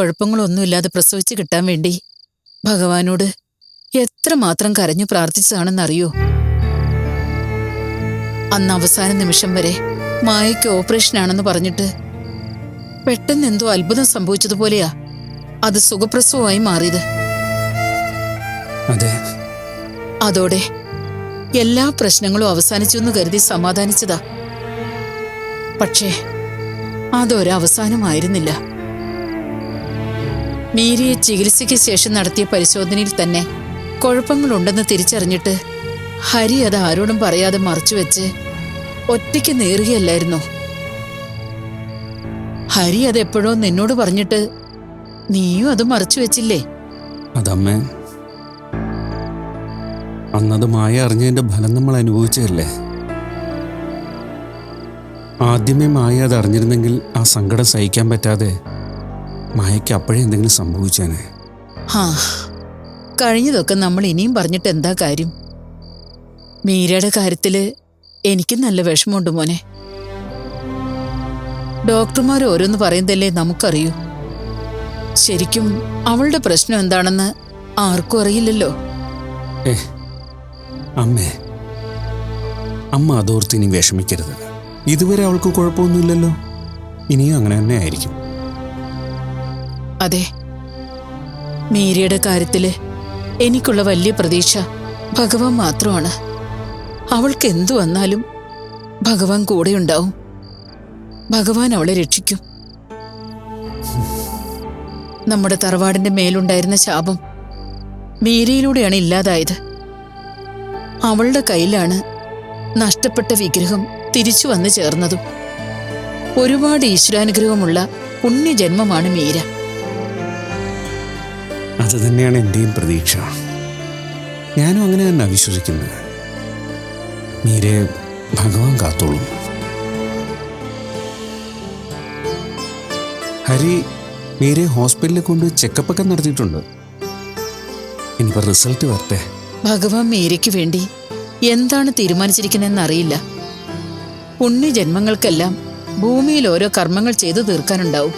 കുഴപ്പങ്ങളൊന്നുമില്ലാതെ പ്രസവിച്ച് കിട്ടാൻ വേണ്ടി ഭഗവാനോട് എത്ര മാത്രം കരഞ്ഞു പ്രാർത്ഥിച്ചതാണെന്നറിയോ? അന്ന് അവസാന നിമിഷം വരെ മായയ്ക്ക് ഓപ്പറേഷനാണെന്ന് പറഞ്ഞിട്ട് പെട്ടെന്ന് എന്തോ അത്ഭുതം സംഭവിച്ചതുപോലെയാ അത് സുഖപ്രസവമായി മാറിയത്. അതെ. അതോടെ എല്ലാ പ്രശ്നങ്ങളും അവസാനിച്ചു എന്ന് കരുതി സമാധാനിച്ചതാ. പക്ഷേ അതൊരവസാനമായിരുന്നില്ല. മീരിയെ ചികിത്സയ്ക്ക് ശേഷം നടത്തിയ പരിശോധനയിൽ തന്നെ കുഴപ്പങ്ങളുണ്ടെന്ന് തിരിച്ചറിഞ്ഞിട്ട് ഹരി അത് ആരോടും പറയാതെ മറച്ചുവെച്ച് ഒറ്റയ്ക്ക് നേറുകയല്ലായിരുന്നു. ഹരി അത് എപ്പോഴോ നിന്നോട് പറഞ്ഞിട്ട് നീയും അത് മറച്ചു വെച്ചില്ലേ? അതമ്മേ അന്നത് മായ അറിഞ്ഞതിന്റെ ഫലം നമ്മൾ അനുഭവിച്ചതല്ലേ? ആദ്യമേ മായ അത് അറിഞ്ഞിരുന്നെങ്കിൽ ആ സങ്കടം സഹിക്കാൻ പറ്റാതെ മായയ്ക്ക് അപ്പോഴേ എന്തെങ്കിലും സംഭവിച്ചേനെ. ഹാ കഴിഞ്ഞതൊക്കെ നമ്മൾ ഇനിയും പറഞ്ഞിട്ട് എന്താ കാര്യം? മീരയുടെ കാര്യത്തിൽ എനിക്ക് നല്ല വിഷമമുണ്ട് മോനെ. ഡോക്ടർമാർ ഓരോന്ന് പറയുന്നതല്ലേ നമുക്കറിയൂ. ശരിക്കും അവളുടെ പ്രശ്നം എന്താണെന്ന് ആർക്കും അറിയില്ലല്ലോ. അമ്മേ അമ്മ അതോർത്ത് ഇനി വിഷമിക്കരുത്. ഇതുവരെ അവൾക്ക് കുഴപ്പമൊന്നുമില്ലല്ലോ. ഇനിയും അങ്ങനെ തന്നെ ആയിരിക്കും. അതെ. മീരയുടെ കാര്യത്തിൽ എനിക്കുള്ള വലിയ പ്രതീക്ഷ ഭഗവാൻ മാത്രമാണ്. അവൾക്ക് എന്തു വന്നാലും ഭഗവാൻ കൂടെയുണ്ടാവും. ഭഗവാൻ അവളെ രക്ഷിക്കും. നമ്മുടെ തറവാടിന്റെ മേലുണ്ടായിരുന്ന ശാപം മീരയിലൂടെയാണ് ഇല്ലാതായത്. അവളുടെ കയ്യിലാണ് നഷ്ടപ്പെട്ട വിഗ്രഹം തിരിച്ചു വന്നു ചേർന്നതും. ഒരുപാട് ഈശ്വരാനുഗ്രഹമുള്ള പുണ്യജന്മമാണ് മീര. അത് തന്നെയാണ് എന്റെയും പ്രതീക്ഷ. ഞാനും അങ്ങനെ തന്നെ വിശ്വസിക്കുന്നത്. മീരെ ഭഗവാൻ കാത്തോളും. ഹരി മീരെ ഹോസ്പിറ്റലിൽ കൊണ്ട് ചെക്കപ്പ് ഒക്കെ നടത്തിയിട്ടുണ്ട്. ഇനിയിപ്പോൾ റിസൾട്ട് വരട്ടെ. ഭഗവാൻ മീരയ്ക്ക് വേണ്ടി എന്താണ് തീരുമാനിച്ചിരിക്കുന്നതെന്ന് അറിയില്ല. പുണ്യജന്മങ്ങൾക്കെല്ലാം ഭൂമിയിൽ ഓരോ കർമ്മങ്ങൾ ചെയ്തു തീർക്കാനുണ്ടാവും.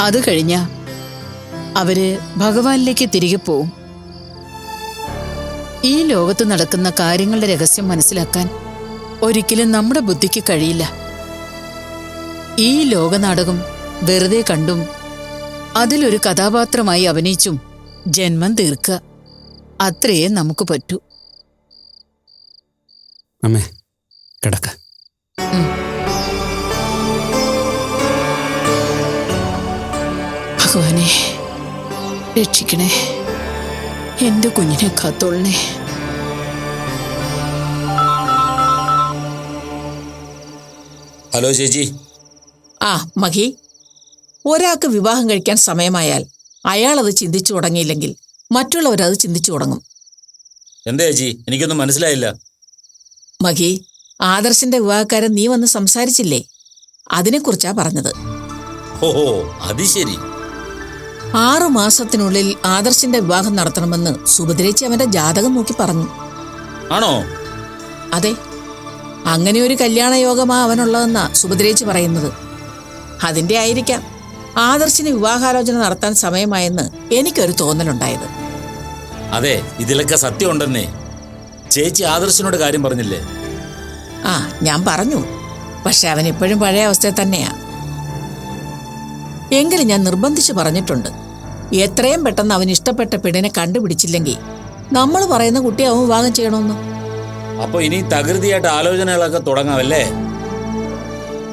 അത് കഴിഞ്ഞ അവർ ഭഗവാനിലേക്ക് തിരികെ പോവും. ഈ ലോകത്ത് നടക്കുന്ന കാര്യങ്ങളുടെ രഹസ്യം മനസ്സിലാക്കാൻ ഒരിക്കലും നമ്മുടെ ബുദ്ധിക്ക് കഴിയില്ല. ഈ ലോകനാടകം വെറുതെ കണ്ടും അതിലൊരു കഥാപാത്രമായി അഭിനയിച്ചും ജന്മം തീർക്കുക അത്രയേ നമുക്ക് പറ്റൂ. അമ്മേ കിടക്ക. ഭഗവാനെ. രക്ഷിക്കണേ. എന്റെ കുഞ്ഞിനെ കാത്തോളണേ. ഹലോ ചേച്ചി. ആ മഹി. ഒരാൾക്ക് വിവാഹം കഴിക്കാൻ സമയമായാൽ അയാൾ അത് ചിന്തിച്ചു തുടങ്ങിയില്ലെങ്കിൽ മറ്റുള്ളവരത് ചിന്തിച്ചു തുടങ്ങും. എന്താ ചേച്ചി? എനിക്കൊന്നും മനസ്സിലായില്ല. മഹി ആദർശിന്റെ വിവാഹക്കാരൻ നീ വന്ന് സംസാരിച്ചില്ലേ? അതിനെക്കുറിച്ചാ പറഞ്ഞത്. ഓഹോ അത് ശരി. ആറു മാസത്തിനുള്ളിൽ ആദർശിന്റെ വിവാഹം നടത്തണമെന്ന് സുഭദ്രേച്ചി അവന്റെ ജാതകം നോക്കി പറഞ്ഞു. ആണോ? അതെ. അങ്ങനെ ഒരു കല്യാണ യോഗമാ അവനുള്ളതെന്നാ സുഭദ്രേച്ചി പറയുന്നത്. അതിന്റെ ആയിരിക്കാം ആദർശിന് വിവാഹാലോചന നടത്താൻ സമയമായെന്ന് എനിക്കൊരു തോന്നലുണ്ടായത്. അതെ ഇതിലൊക്കെ സത്യമുണ്ടെന്നേ. ചേച്ചി ആദർശിനോട് കാര്യം പറഞ്ഞില്ലേ? ആ ഞാൻ പറഞ്ഞു. പക്ഷെ അവൻ ഇപ്പോഴും പഴയ അവസ്ഥയിൽ തന്നെയാ. എങ്കിലും ഞാൻ നിർബന്ധിച്ച് പറഞ്ഞിട്ടുണ്ട്. എത്രയും പെട്ടെന്ന് അവൻ ഇഷ്ടപ്പെട്ട പെണ്ണിനെ കണ്ടുപിടിച്ചില്ലെങ്കിൽ നമ്മൾ പറയുന്ന കുട്ടി അവൻ വിവാഹം ചെയ്യണമെന്ന്. അപ്പൊ ഇനി തകൃതിയായിട്ട് ആലോചനകളൊക്കെ തുടങ്ങാമല്ലേ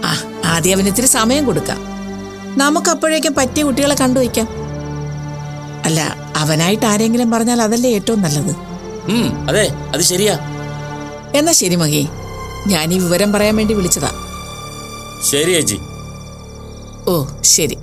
ആ ആദ്യം അവന് ഇത്തിരി സമയം കൊടുക്കാം. നമുക്കപ്പോഴേക്കും പറ്റിയ കുട്ടികളെ കണ്ടുവയ്ക്കാം അല്ല അവനായിട്ട് ആരെങ്കിലും പറഞ്ഞാൽ അതല്ലേ ഏറ്റവും നല്ലത്. അതെ അത് ശരിയാ. എന്നാ ശരി മഹി. ഞാൻ ഈ വിവരം പറയാൻ വേണ്ടി വിളിച്ചതാ. ശരി ചേച്ചി ഓ ശരി.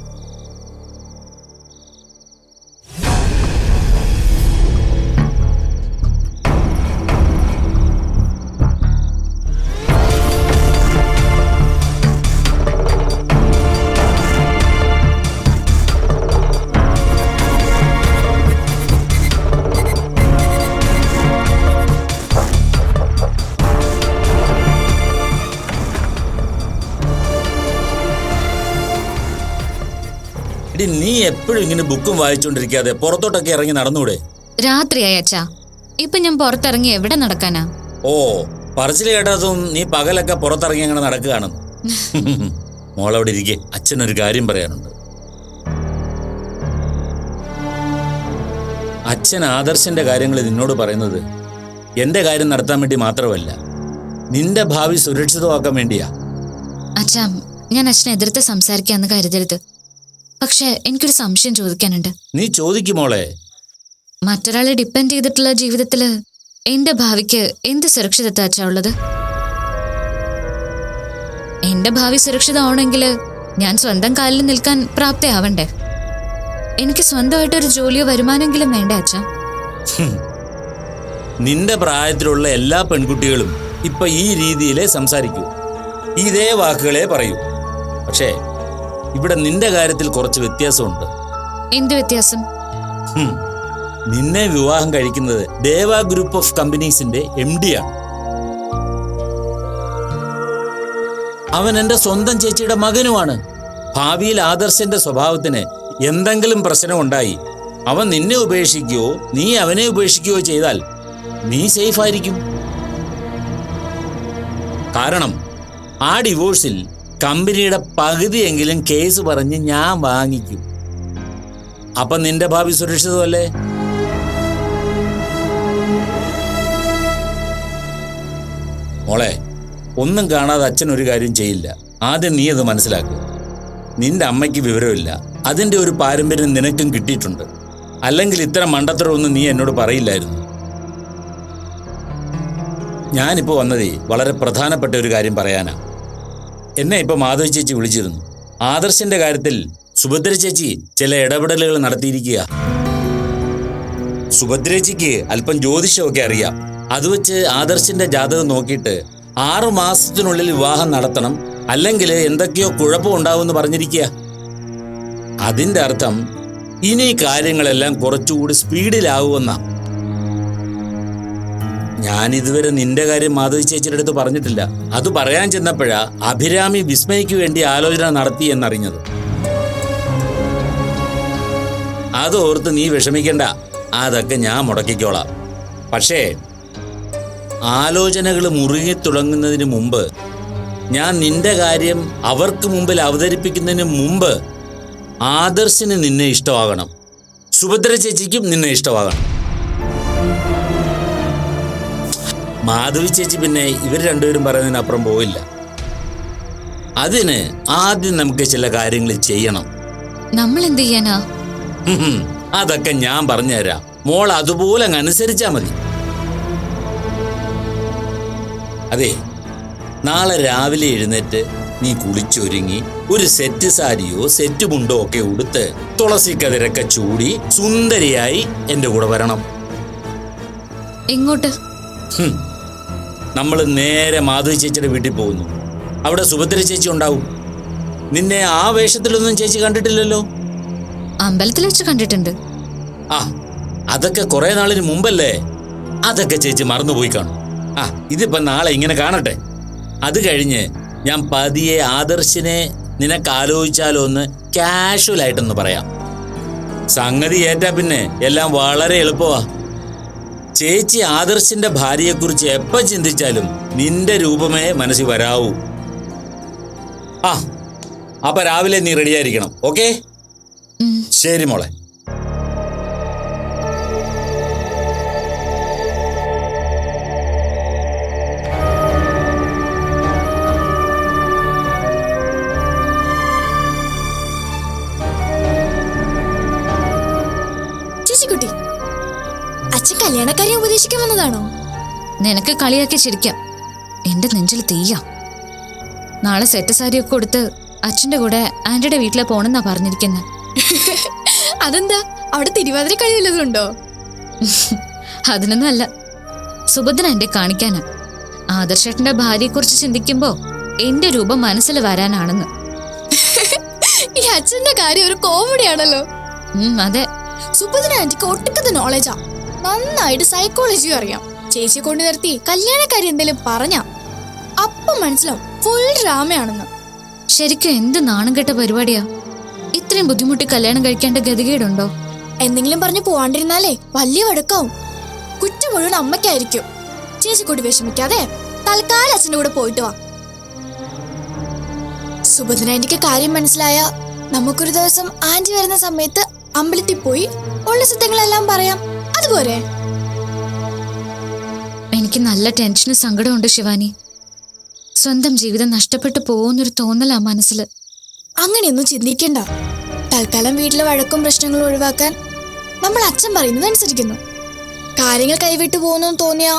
എടി നീ എപ്പോഴും ഇങ്ങനെ ബുക്കും വായിച്ചുകൊണ്ടിരിക്കാതെ പുറത്തോട്ടൊക്കെ ഇറങ്ങി നടന്നൂടെ? രാത്രിയായി അച്ഛാ. ഇപ്പൊ ഞാൻ പുറത്തിറങ്ങി എവിടെ നടക്കാനാ? ഓ പറച്ചിൽ കേട്ടതും നീ പകലൊക്കെ പുറത്തിറങ്ങി അങ്ങനെ നടക്കുകയാണ്. മോളവിടെ ഇരിക്കെ അച്ഛനൊരു കാര്യം പറയാനുണ്ട്. അച്ഛൻ ആദർശന്റെ കാര്യങ്ങൾ നിന്നോട് പറയുന്നത് എന്റെ കാര്യം നടത്താൻ വേണ്ടി മാത്രമല്ല നിന്റെ ഭാവി സുരക്ഷിതമാക്കാൻ വേണ്ടിയാ. അച്ഛാ ഞാൻ അച്ഛനെ എതിർത്ത് സംസാരിക്കാന്ന് കരുതരുത്. പക്ഷെ എനിക്കൊരു സംശയം ചോദിക്കാനുണ്ട്. നീ ചോദിക്കും മോളെ. മറ്റൊരാളെ ഡിപ്പെൻഡ് ചെയ്തിട്ടുള്ള ജീവിതത്തിൽ എന്റെ ഭാവിക്ക് എന്ത് സുരക്ഷിതത്വച്ചാ ഉള്ളത്? എന്റെ ഭാവി സുരക്ഷിതമാണെങ്കിൽ ഞാൻ സ്വന്തം കാലിൽ നിൽക്കാൻ പ്രാപ്തയാവണ്ടേ? എനിക്ക് സ്വന്തമായിട്ട് ഒരു ജോലിയോ വരുമാനമെങ്കിലും വേണ്ട അച്ഛാ? നിന്റെ പ്രായത്തിലുള്ള എല്ലാ പെൺകുട്ടികളും ഇപ്പൊ ഈ രീതിയിലേ സംസാരിക്കൂ. ഇതേ വാക്കുകളെ പറയൂ. പക്ഷേ ഇവിടെ നിന്റെ കാര്യത്തിൽ കുറച്ച് വ്യത്യാസമുണ്ട്. എന്ത് വ്യത്യാസം? നിന്നെ വിവാഹം കഴിക്കുന്നത് ദേവ ഗ്രൂപ്പ് ഓഫ് കമ്പനീസിന്റെ എം ഡി ആണ്. അവൻ എന്റെ സ്വന്തം ചേച്ചിയുടെ മകനുമാണ്. ഭാവിയിൽ ആദർശന്റെ സ്വഭാവത്തിന് എന്തെങ്കിലും പ്രശ്നമുണ്ടായി അവൻ നിന്നെ ഉപേക്ഷിക്കുകയോ നീ അവനെ ഉപേക്ഷിക്കുകയോ ചെയ്താൽ നീ സേഫ് ആയിരിക്കും. കാരണം ആ ഡിവോഴ്സിൽ കമ്പനിയുടെ പകുതിയെങ്കിലും കേസ് പറഞ്ഞ് ഞാൻ വാങ്ങിക്കും. അപ്പൊ നിന്റെ ഭാവി സുരക്ഷിതമല്ലേ? മോളെ ഒന്നും കാണാതെ അച്ഛൻ ഒരു കാര്യം ചെയ്യില്ല. ആദ്യം നീ അത് മനസ്സിലാക്കുക നിന്റെ അമ്മയ്ക്ക് വിവരമില്ല. അതിന്റെ ഒരു പാരമ്പര്യം നിനക്കും കിട്ടിയിട്ടുണ്ട്. അല്ലെങ്കിൽ ഇത്തരം മണ്ടത്തരമൊന്നും നീ എന്നോട് പറയില്ലായിരുന്നു. ഞാനിപ്പോ വന്നതേ വളരെ പ്രധാനപ്പെട്ട ഒരു കാര്യം പറയാനാ. എന്നെ ഇപ്പൊ മാധവ ചേച്ചി വിളിച്ചിരുന്നു. ആദർശന്റെ കാര്യത്തിൽ സുഭദ്ര ചേച്ചി ചില ഇടപെടലുകൾ നടത്തിയിരിക്കുക. സുഭദ്രേച്ചിക്ക് അല്പം ജ്യോതിഷമൊക്കെ അറിയാം. അത് വെച്ച് ആദർശിന്റെ ജാതകം നോക്കിയിട്ട് ആറു മാസത്തിനുള്ളിൽ വിവാഹം നടത്തണം അല്ലെങ്കിൽ എന്തൊക്കെയോ കുഴപ്പമുണ്ടാവുമെന്ന് പറഞ്ഞിരിക്കുക. അതിന്റെ അർത്ഥം ഇനി കാര്യങ്ങളെല്ലാം കുറച്ചുകൂടി സ്പീഡിലാവുമെന്ന. ഞാൻ ഇതുവരെ നിന്റെ കാര്യം മാധവി ചേച്ചിയുടെ അടുത്ത് പറഞ്ഞിട്ടില്ല. അത് പറയാൻ ചെന്നപ്പോഴാ അഭിരാമി വിസ്മയ്ക്ക് വേണ്ടി ആലോചന നടത്തി എന്നറിഞ്ഞത്. അതോർത്ത് നീ വിഷമിക്കണ്ട. അതൊക്കെ ഞാൻ മുടക്കിക്കോളാം. പക്ഷേ ആലോചനകൾ മുറുകി തുടങ്ങുന്നതിന് മുമ്പ് ഞാൻ നിന്റെ കാര്യം അവർക്ക് മുമ്പിൽ അവതരിപ്പിക്കുന്നതിന് മുമ്പ് ആദർശിന് നിന്നെ ഇഷ്ടമാകണം. സുഭദ്ര ചേച്ചിക്കും നിന്നെ ഇഷ്ടമാകണം. മാധവി ചേച്ചി പിന്നെ ഇവർ രണ്ടുപേരും പറയുന്നതിനപ്പുറം പോയില്ല അതിന് ആദ്യം നമുക്ക് ചില കാര്യങ്ങൾ ചെയ്യണം. നമ്മൾ എന്ത് ചെയ്യാനാ? അതൊക്കെ ഞാൻ പറഞ്ഞുതരാം. മോൾ അതുപോലെ അങ്ങ് അനുസരിച്ചാ മതി. അതെ നാളെ രാവിലെ എഴുന്നേറ്റ് നീ കുളിച്ചൊരുങ്ങി ഒരു സെറ്റ് സാരിയോ സെറ്റ് മുണ്ടോ ഒക്കെ ഉടുത്ത് തുളസി കതിരൊക്കെ ചൂടി സുന്ദരിയായി എന്റെ കൂടെ വരണം. എങ്ങോട്ട്? നമ്മൾ നേരെ മാധവി ചേച്ചിയുടെ വീട്ടിൽ പോകുന്നു. അവിടെ സുഭദ്ര ചേച്ചി ഉണ്ടാവും. നിന്നെ ആ വേഷത്തിലൊന്നും ചേച്ചി കണ്ടിട്ടില്ലല്ലോ? അമ്പലത്തിൽ വെച്ച് കണ്ടിട്ടുണ്ട്. ആ അതൊക്കെ കുറെ നാളിന് മുമ്പല്ലേ? അതൊക്കെ ചേച്ചി മറന്നുപോയി കാണും. ആ ഇതിപ്പോ നാളെ ഇങ്ങനെ കാണട്ടെ. അത് കഴിഞ്ഞ് ഞാൻ പതിയെ ആദർശിനെ നിനക്ക് ആലോചിച്ചാലോ ഒന്ന് കാഷ്വൽ ആയിട്ടൊന്ന് പറയാം. സംഗതി ഏറ്റാ പിന്നെ എല്ലാം വളരെ എളുപ്പമാ ചേച്ചി ആദർശിന്റെ ഭാര്യയെക്കുറിച്ച് എപ്പോ ചിന്തിച്ചാലും നിന്റെ രൂപമേ മനസ്സിൽ വരാവൂ. ആ അപ്പൊ രാവിലെ നീ റെഡിയായിരിക്കണം ഓക്കെ ശരി മോളെ. അച്ഛൻ കല്യാണക്കാരെ ഉപദേശിക്കാൻ വന്നതാണോ? നിനക്ക് കളിയാക്കി ചിരിക്കാം എന്റെ നെഞ്ചിൽ തീയാ. നാളെ സെറ്റ് സാരിയൊക്കെ കൊടുത്ത് അച്ഛന്റെ കൂടെ ആന്റിയുടെ വീട്ടിലെ പോണെന്നാ പറഞ്ഞിരിക്കുന്നത് അതെന്താ? അവിടെ തിരുവാതിര കളി വല്ലതുണ്ടോ അതിനൊന്നും അല്ല. സുഭദ്ര എന്റെ കാണിക്കാനാ. ആദർശേട്ടന്റെ ഭാര്യയെക്കുറിച്ച് ചിന്തിക്കുമ്പോ എന്റെ രൂപം മനസ്സിൽ വരാനാണെന്ന്. ഈ അച്ഛന്റെ കാര്യം ഒരു കോമഡിയാണല്ലോ അതെ. സുഭദ്ര ആന്റിക്ക് ഒട്ടുക്കത്തെ നോളജാ നന്നായിട്ട് സൈക്കോളജി അറിയാം. ചേച്ചി കൊണ്ടു നിർത്തി കല്യാണക്കാരി എന്തെങ്കിലും പറഞ്ഞ അപ്പം മനസ്സിലാവും ഫുൾ ഡ്രാമയാണെന്ന് ശരിക്കും എന്ത് നാണം കെട്ട പരിപാടിയാ? ഇത്രയും ബുദ്ധിമുട്ടി കല്യാണം കഴിക്കേണ്ട ഗതികേടുണ്ടോ? എന്തെങ്കിലും പറഞ്ഞു പോവാണ്ടിരുന്നാലേ വലിയ വഴക്കാവും. കുറ്റം മുഴുവൻ അമ്മയ്ക്കായിരിക്കും. ചേച്ചി കൂടി വിഷമിക്കാതെ തൽക്കാലം അച്ഛന്റെ കൂടെ പോയിട്ട് വാ. സുഭദ്ര എനിക്ക് കാര്യം മനസ്സിലായ നമുക്കൊരു ദിവസം ആന്റി വരുന്ന സമയത്ത് അമ്പലത്തിൽ പോയി ഉള്ള സത്യങ്ങളെല്ലാം പറയാം. അതുപോരെ എനിക്ക് നല്ല ടെൻഷനും സങ്കടമുണ്ട് ശിവാനി. സ്വന്തം ജീവിതം നഷ്ടപ്പെട്ടു പോകുന്നൊരു തോന്നലാ മനസ്സിൽ അങ്ങനെയൊന്നും ചിന്തിക്കണ്ട. തൽക്കാലം വീട്ടിലെ വഴക്കും പ്രശ്നങ്ങളും ഒഴിവാക്കാൻ നമ്മൾ അച്ഛൻ പറയുന്നത് അനുസരിക്കുന്നു. കാര്യങ്ങൾ കൈവിട്ടു പോകുന്നു തോന്നിയാ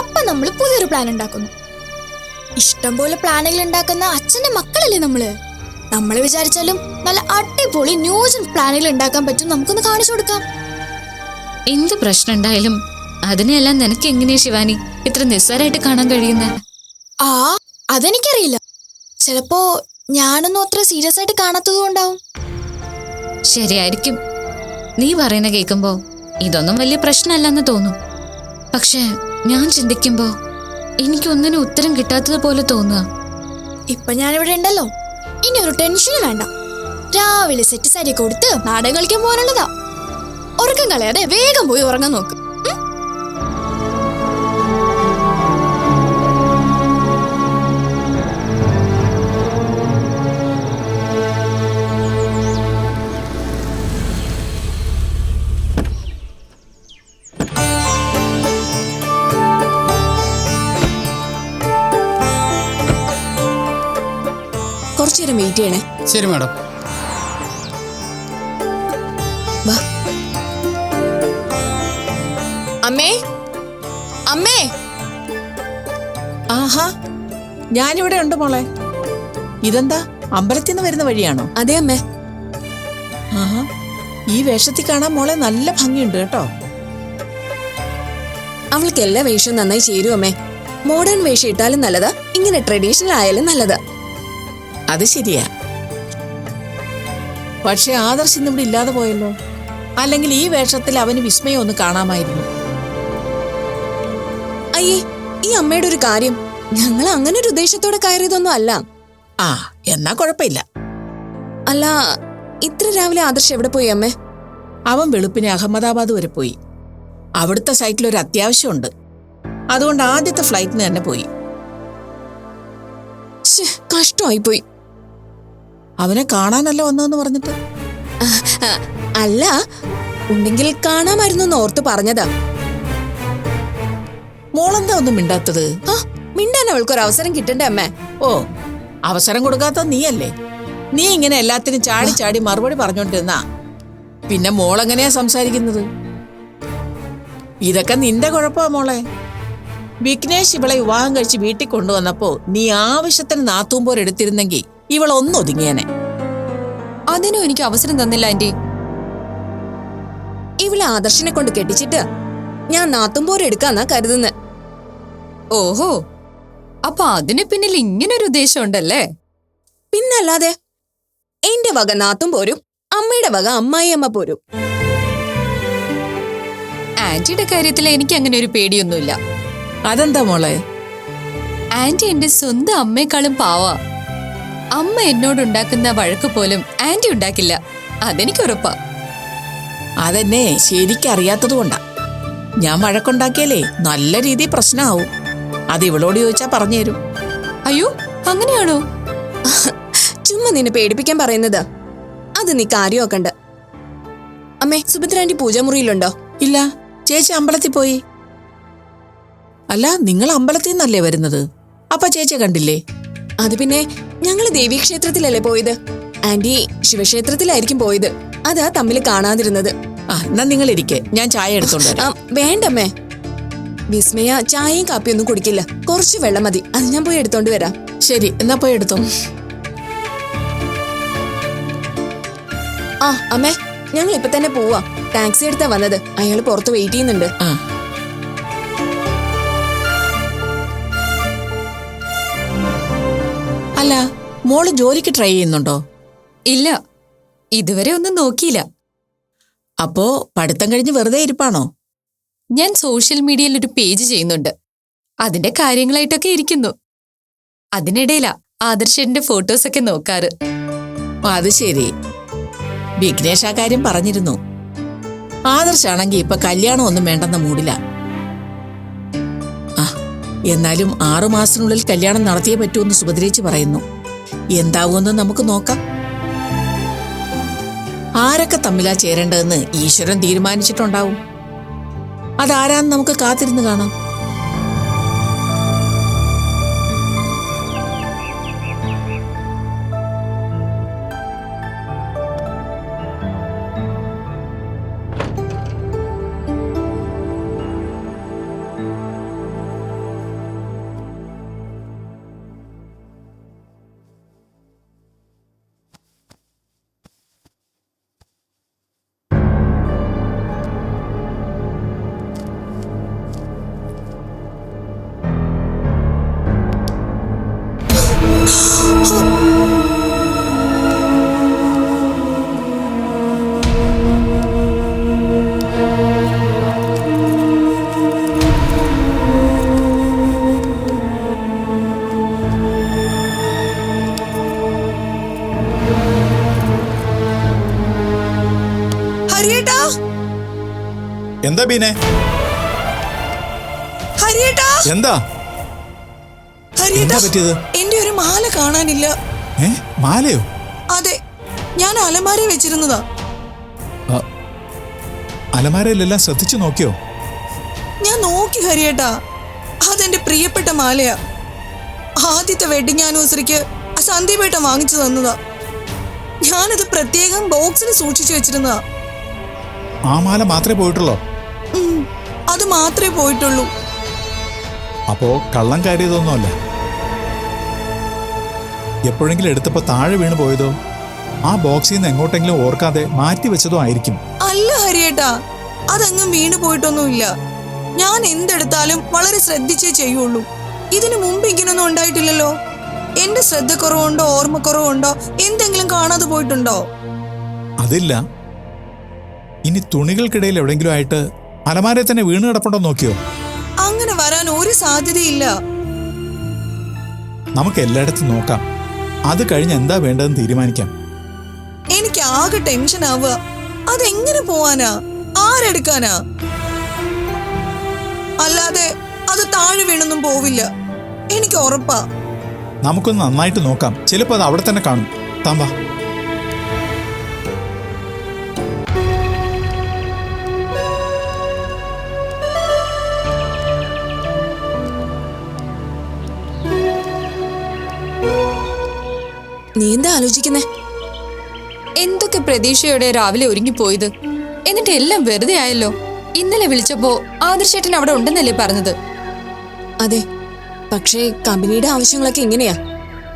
അപ്പൊ നമ്മൾ പുതിയൊരു പ്ലാൻ ഉണ്ടാക്കുന്നു. ഇഷ്ടം പോലെ പ്ലാനുകൾ ഉണ്ടാക്കുന്ന അച്ഛന്റെ മക്കളല്ലേ നമ്മൾ? നമ്മൾ വിചാരിച്ചാലും നല്ല അടിപൊളി ന്യൂജൻ പ്ലാനുകൾ ഉണ്ടാക്കാൻ പറ്റും. നമുക്കൊന്ന് കാണിച്ചു കൊടുക്കാം. എന്ത് പ്രശ്നം ഉണ്ടായാലും അതിനെയെല്ലാം നിനക്ക് എങ്ങനെയാ ശിവാനി? ഇത്ര നിസ്സാരമായിട്ട് കാണാൻ കഴിയുന്ന? ആ അതെനിക്കറിയില്ല. ചിലപ്പോ ഞാനൊന്നും അത്ര സീരിയസ് ആയിട്ട് കാണാത്തത് കൊണ്ടാവും. ശരിയായിരിക്കും. നീ പറയുന്ന കേൾക്കുമ്പോ ഇതൊന്നും വലിയ പ്രശ്നമല്ലെന്ന് തോന്നും. പക്ഷെ ഞാൻ ചിന്തിക്കുമ്പോ എനിക്കൊന്നിനും ഉത്തരം കിട്ടാത്തത് പോലെ തോന്നുക. ഇപ്പൊ ഞാനിവിടെ ഉണ്ടല്ലോ. ഇനി ഒരു ടെൻഷനും വേണ്ട. രാവിലെ സെറ്റ് സാരി കൊടുത്ത് നാടകം കളിക്കാൻ പോകാനുള്ളതാ. ഉറക്കം കളയാതെ വേഗം പോയി ഉറങ്ങാൻ നോക്ക്. കുറച്ചേരം വെയിറ്റ് ചെയ്യണേ. ശരി മാഡം. അമ്മേ? അമ്മേ? ആഹാ ഞാനിവിടെ ഉണ്ട് മോളെ. ഇതെന്താ? അമ്പലത്തിൽ നിന്ന് വരുന്ന വഴിയാണോ? അതെ അമ്മേ. ആഹാ ഈ വേഷത്തിൽ കാണാൻ മോളെ നല്ല ഭംഗിയുണ്ട് കേട്ടോ. അവൾക്ക് എല്ലാ വേഷവും നന്നായി ചേരും അമ്മേ. മോഡേൺ വേഷം ഇട്ടാലും നല്ലതാ ഇങ്ങനെ ട്രഡീഷണൽ ആയാലും നല്ലതാ. അത് ശരിയാ. പക്ഷെ ആദർശ് ഇന്നിവിടെ ഇല്ലാതെ പോയല്ലോ. അല്ലെങ്കിൽ ഈ വേഷത്തിൽ അവന് വിസ്മയം ഒന്ന് കാണാമായിരുന്നു. അയ്യേ ഈ അമ്മയുടെ ഒരു കാര്യം. ഞങ്ങൾ അങ്ങനെ ഒരു ഉദ്ദേശത്തോടെ കയറിയതൊന്നും അല്ല. ആ എന്നാ കുഴപ്പമില്ല. അല്ല ഇത്ര രാവിലെ ആദർശ് എവിടെ പോയി അമ്മേ? അവൻ വെളുപ്പിനെ അഹമ്മദാബാദ് വരെ പോയി. അവിടുത്തെ സൈറ്റിൽ ഒരു അത്യാവശ്യമുണ്ട്. അതുകൊണ്ട് ആദ്യത്തെ ഫ്ലൈറ്റിന് തന്നെ പോയി. കഷ്ടമായി പോയി അവനെ കാണാനല്ല വന്നതെന്ന് പറഞ്ഞിട്ട്? അല്ല ഉണ്ടെങ്കിൽ കാണാമായിരുന്നു എന്ന് ഓർത്ത് പറഞ്ഞതാ. മോളെന്താ ഒന്നും മിണ്ടാത്തത്? ആ മിണ്ടാൻ അവൾക്കൊരു അവസരം കിട്ടണ്ടേ അമ്മേ? ഓ അവസരം കൊടുക്കാത്ത നീയല്ലേ? നീ ഇങ്ങനെ എല്ലാത്തിനും ചാടി ചാടി മറുപടി പറഞ്ഞോണ്ടിരുന്ന. പിന്നെ മോളെങ്ങനെയാ സംസാരിക്കുന്നത്? ഇതൊക്കെ നിന്റെ കുഴപ്പമാ മോളെ. വിഘ്നേഷ് ഇവളെ വിവാഹം കഴിച്ച് വീട്ടിൽ കൊണ്ടുവന്നപ്പോ നീ ആവശ്യത്തിന് നാത്തൂമ്പോർ എടുത്തിരുന്നെങ്കിൽ ഇവൾ ഒതുങ്ങിയനെ. അതിനും എനിക്ക് അവസരം തന്നില്ല ആന്റി. ഇവളെ ആദർശനെ കൊണ്ട് കെട്ടിച്ചിട്ട് ഞാൻ നാത്തുമ്പോരെ എടുക്കാന്നാ കരുതുന്ന. ഓഹോ. അപ്പൊ അതിന് പിന്നിൽ ഇങ്ങനൊരു ഉദ്ദേശം ഉണ്ടല്ലേ പിന്നല്ലാതെ എന്റെ വക നാത്തും പോരും അമ്മയുടെ വക അമ്മായിയമ്മ പോരും. ആന്റിയുടെ കാര്യത്തിൽ എനിക്ക് അങ്ങനെ ഒരു പേടിയൊന്നുമില്ല. അതെന്താ മോളെ? ആന്റി എന്റെ സ്വന്തം അമ്മയെക്കാളും പാവാ. അമ്മ എന്നോടുണ്ടാക്കുന്ന വഴക്ക് പോലും ആന്റി ഉണ്ടാക്കില്ല. അതെനിക്ക് ഉറപ്പാ. അതെന്നെ ശരിക്കറിയാത്തത് കൊണ്ടാ ഞാൻ വഴക്കുണ്ടാക്കിയാലേ നല്ല രീതി പ്രശ്നമാവും. അത് ഇവളോട് ചോദിച്ചാ പറഞ്ഞു തരും. അയ്യോ അങ്ങനെയാണോ? ചുമ്മാ നിന്നെ പേടിപ്പിക്കാൻ പറയുന്നത്. അത് നീ കാര്യമാക്കണ്ട. അമ്മേ സുഭദ്രാന്റി പൂജാമുറിയിലുണ്ടോ? ഇല്ല ചേച്ചി അമ്പലത്തിൽ പോയി. അല്ല നിങ്ങൾ അമ്പലത്തിൽ നിന്നല്ലേ വരുന്നത്? അപ്പൊ ചേച്ചി കണ്ടില്ലേ? അത് പിന്നെ ഞങ്ങൾ ദേവീക്ഷേത്രത്തിലല്ലേ പോയത്? ആന്റി ശിവക്ഷേത്രത്തിലായിരിക്കും പോയത്. അതാ തമ്മിൽ കാണാതിരുന്നത്. ആ എന്നാ നിങ്ങൾ ഇരിക്കെ ഞാൻ ചായ എടുത്തോണ്ട് വരാം. വേണ്ടമ്മേ. വിസ്മയ ചായയും കാപ്പിയൊന്നും കുടിക്കില്ല. കുറച്ച് വെള്ളം മതി. അത് ഞാൻ പോയി എടുത്തോണ്ട് വരാം. ശരി എന്നാ പോയി എടുത്തോ. ആ അമ്മേ ഞങ്ങൾ ഇപ്പൊ തന്നെ പോവാ. ടാക്സി എടുത്താ വന്നത്. അയാൾ പുറത്ത് വെയിറ്റ് ചെയ്യുന്നുണ്ട്. ആ. അല്ല മോൾ ജോലിക്ക് ട്രൈ ചെയ്യുന്നുണ്ടോ? ഇല്ല. ഇതുവരെ ഒന്നും നോക്കിയില്ല. അപ്പോ പഠിത്തം കഴിഞ്ഞ് വെറുതെ ഇരിപ്പാണോ? ഞാൻ സോഷ്യൽ മീഡിയയിൽ ഒരു പേജ് ചെയ്യുന്നുണ്ട്. അതിന്റെ കാര്യങ്ങളായിട്ടൊക്കെ ഇരിക്കുന്നു. അതിനിടയിലാ ആദർശന്റെ ഫോട്ടോസൊക്കെ നോക്കാറ്. അത് ശരി. വിഘ്നേഷ് ആ കാര്യം പറഞ്ഞിരുന്നു. ആദർശാണെങ്കിൽ ഇപ്പൊ കല്യാണം ഒന്നും വേണ്ടെന്ന മൂടില്ല ആ എന്നാലും ആറുമാസത്തിനുള്ളിൽ കല്യാണം നടത്തിയേ പറ്റുമെന്ന് സുഭദ്രേച്ച് പറയുന്നു. എന്താവുമെന്ന് നമുക്ക് നോക്കാം. ആരൊക്കെ തമ്മിലാ ചേരേണ്ടതെന്ന് ഈശ്വരൻ തീരുമാനിച്ചിട്ടുണ്ടാവും. അതാരാന്ന് നമുക്ക് കാത്തിരുന്ന് കാണാം. എന്താ ബീനെ? ഹരിയേട്ടാ? എന്താ? എന്താ പറ്റിയത്? എന്റെ ഒരു മാല കാണാനില്ല. ഏ? മാലയോ? അതെ ഞാൻ അലമാരി വെച്ചിരുന്നതാ. അലമാരയിലെല്ലാം ശ്രദ്ധിച്ചു നോക്കിയോ? ഞാൻ നോക്കി ഹരിയേട്ടാ. അതെന്റെ പ്രിയപ്പെട്ട മാലയാ. ആദ്യത്തെ വെഡിങ് ആനിവേഴ്സറിക്ക് സന്ദീപേട്ടൻ വാങ്ങിച്ചു തന്നതാ. ഞാനത് പ്രത്യേകം ബോക്സിൽ സൂക്ഷിച്ചു വെച്ചിരുന്നതാ. ആ മാല മാത്രമേ പോയിട്ടുള്ളോ? അത് മാത്രമേ പോയിട്ടുള്ളൂ. അപ്പോ കള്ളം കയറിയതൊന്നുമല്ല എപ്പോഴെങ്കിലും എടുത്തപ്പോ താഴെ വീണ് പോയതോ? ആ ബോക്സിൽ നിന്ന് എങ്ങോട്ടെങ്കിലും ഓർക്കാതെ മാറ്റി വെച്ചതോ ആയിരിക്കും. അല്ല ഹരിയേട്ടാ. അതങ്ങും വീണ് പോയിട്ടൊന്നുമില്ല. ഞാൻ എന്തെടുത്താലും വളരെ ശ്രദ്ധിച്ചേ ചെയ്യുള്ളൂ. ഇതിനു മുമ്പ് ഇങ്ങനൊന്നും ഉണ്ടായിട്ടില്ലല്ലോ. എന്റെ ശ്രദ്ധക്കുറവുണ്ടോ ഓർമ്മക്കുറവുണ്ടോ എന്തെങ്കിലും കാണാതെ പോയിട്ടുണ്ടോ? അതില്ല. ഇനി തുണികൾക്കിടയിൽ എവിടെയെങ്കിലും ആയിട്ട് അലമാരയിൽ തന്നെ വീണ് കിടപ്പുണ്ടോ നോക്കിയോ? അങ്ങനെ വരാൻ ഒരു സാധ്യതയില്ല. നമുക്ക് എല്ലായിടത്തും നോക്കാം. അത് കഴിഞ്ഞ് എന്താ വേണ്ടതെന്ന് തീരുമാനിക്കാം. എനിക്ക് ആകെ ടെൻഷൻ ആവുക. അതെങ്ങനെ പോവാനാ? ആരെടുക്കാനാ? അല്ലാതെ അത് താഴെ വീണൊന്നും പോവില്ല. എനിക്ക് ഉറപ്പാ. നമുക്കൊന്ന് നന്നായിട്ട് നോക്കാം. ചിലപ്പോൾ അത് അവിടെ തന്നെ കാണും. താമ്പാ നീ എന്താ ആലോചിക്കുന്നേ? എന്തൊക്കെ പ്രതീക്ഷയോടെ രാവിലെ ഒരുങ്ങിപ്പോയത്? എന്നിട്ട് എല്ലാം വെറുതെ ആയല്ലോ? ഇന്നലെ വിളിച്ചപ്പോ ആദർശേട്ടൻ അവിടെ ഉണ്ടെന്നല്ലേ പറഞ്ഞത്? അതെ പക്ഷേ കമ്പനിയുടെ ആവശ്യങ്ങളൊക്കെ എങ്ങനെയാ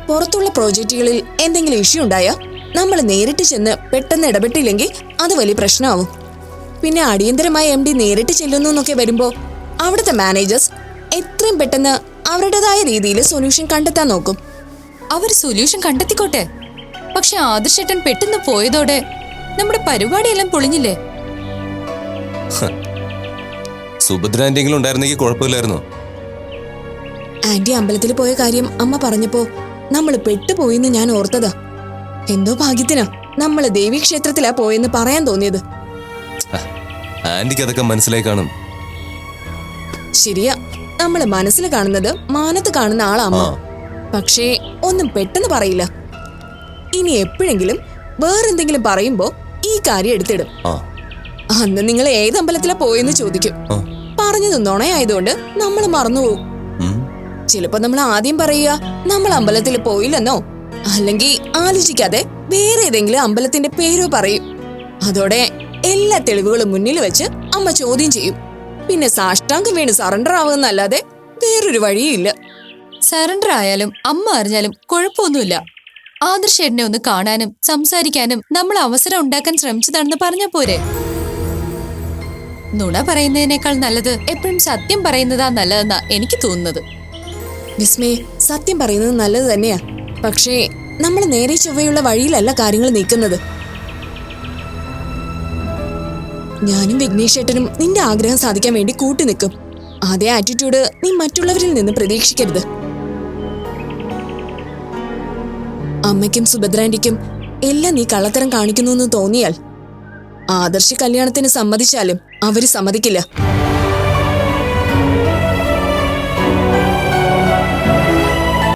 പുറത്തുള്ള പ്രോജക്റ്റുകളിൽ എന്തെങ്കിലും ഇഷ്യൂ ഉണ്ടായാ നമ്മൾ നേരിട്ട് ചെന്ന് പെട്ടെന്ന് ഇടപെട്ടില്ലെങ്കിൽ അത് വലിയ പ്രശ്നമാവും. പിന്നെ അടിയന്തരമായി എം ഡി നേരിട്ട് ചെല്ലുന്നു എന്നൊക്കെ വരുമ്പോ അവിടുത്തെ മാനേജേഴ്സ് എത്രയും പെട്ടെന്ന് അവരുടേതായ രീതിയിൽ സൊല്യൂഷൻ കണ്ടെത്താൻ നോക്കും. അവർ സൊല്യൂഷൻ കണ്ടെത്തിക്കോട്ടെ. പക്ഷെ ആദർശേട്ടൻ പെട്ടെന്ന് പോയതോടെ നമ്മുടെ പരിപാടിയെല്ലാം പൊളിഞ്ഞില്ലേ? സുഭദ്ര ആന്റിയെങ്കിലും ഉണ്ടായിരുന്നെങ്കിൽ കുഴപ്പമില്ലായിരുന്നു. ആന്റി അമ്പലത്തിൽ പോയ കാര്യം അമ്മ പറഞ്ഞപ്പോ നമ്മൾ പെട്ടുപോയിന്ന് ഞാൻ ഓർത്തതാ. എന്തോ ഭാഗ്യത്തിനാ നമ്മൾ ദേവീക്ഷേത്രത്തിലാ പോയെന്ന് പറയാൻ തോന്നിയത്. ആന്റിക്ക് അതൊക്കെ മനസ്സിലായി കാണും. ശരിയാ. നമ്മൾ മനസ്സിൽ കാണുന്നത് മാനത്ത് കാണുന്ന ആളാ അമ്മ. പക്ഷേ ഒന്നും പെട്ടെന്ന് പറയില്ല. ഇനി എപ്പോഴെങ്കിലും വേറെന്തെങ്കിലും പറയുമ്പോ ഈ കാര്യം എടുത്തിടും. അന്ന് നിങ്ങൾ ഏത് അമ്പലത്തിലാ പോയെന്ന് ചോദിക്കും. പറഞ്ഞത് നുണയായതുകൊണ്ട് നമ്മൾ മറന്നുപോകും. ചിലപ്പോ നമ്മൾ ആദ്യം പറയുക നമ്മൾ അമ്പലത്തിൽ പോയില്ലെന്നോ? അല്ലെങ്കിൽ ആലോചിക്കാതെ വേറെ ഏതെങ്കിലും അമ്പലത്തിന്റെ പേരോ പറയും. അതോടെ എല്ലാ തെളിവുകളും മുന്നിൽ വെച്ച് അമ്മ ചോദ്യം ചെയ്യും. പിന്നെ സാഷ്ടാംഗം വീണ് സറണ്ടർ ആവുമെന്നല്ലാതെ വേറൊരു വഴിയില്ല സറണ്ടർ ആയാലും അമ്മ അറിഞ്ഞാലും കുഴപ്പമൊന്നുമില്ല. ആദർശേട്ടനെ ഒന്ന് കാണാനും സംസാരിക്കാനും നമ്മൾ അവസരം ഉണ്ടാക്കാൻ ശ്രമിച്ചതാണെന്ന് പറഞ്ഞ പോരെ. നുണ പറയുന്നതിനേക്കാൾ നല്ലത് എപ്പോഴും സത്യം പറയുന്നതാ നല്ലതെന്നാ എനിക്ക് തോന്നുന്നത്. വിസ്മയെ സത്യം പറയുന്നത് നല്ലത് തന്നെയാ. പക്ഷേ നമ്മൾ നേരെ ചൊവ്വയുള്ള വഴിയിലല്ല കാര്യങ്ങൾ നീക്കുന്നത്. ഞാനും വിഘ്നേഷേട്ടനും നിന്റെ ആഗ്രഹം സാധിക്കാൻ വേണ്ടി കൂട്ടി നിൽക്കും അതേ ആറ്റിറ്റ്യൂഡ് നീ മറ്റുള്ളവരിൽ നിന്ന് പ്രതീക്ഷിക്കരുത്. അമ്മയ്ക്കും സുഭദ്രാന്റിക്കും എല്ലാം നീ കള്ളത്തരം കാണിക്കുന്നു എന്ന് തോന്നിയാൽ. ആദർശ കല്യാണത്തിന് സമ്മതിച്ചാലും അവർ സമ്മതിക്കില്ല.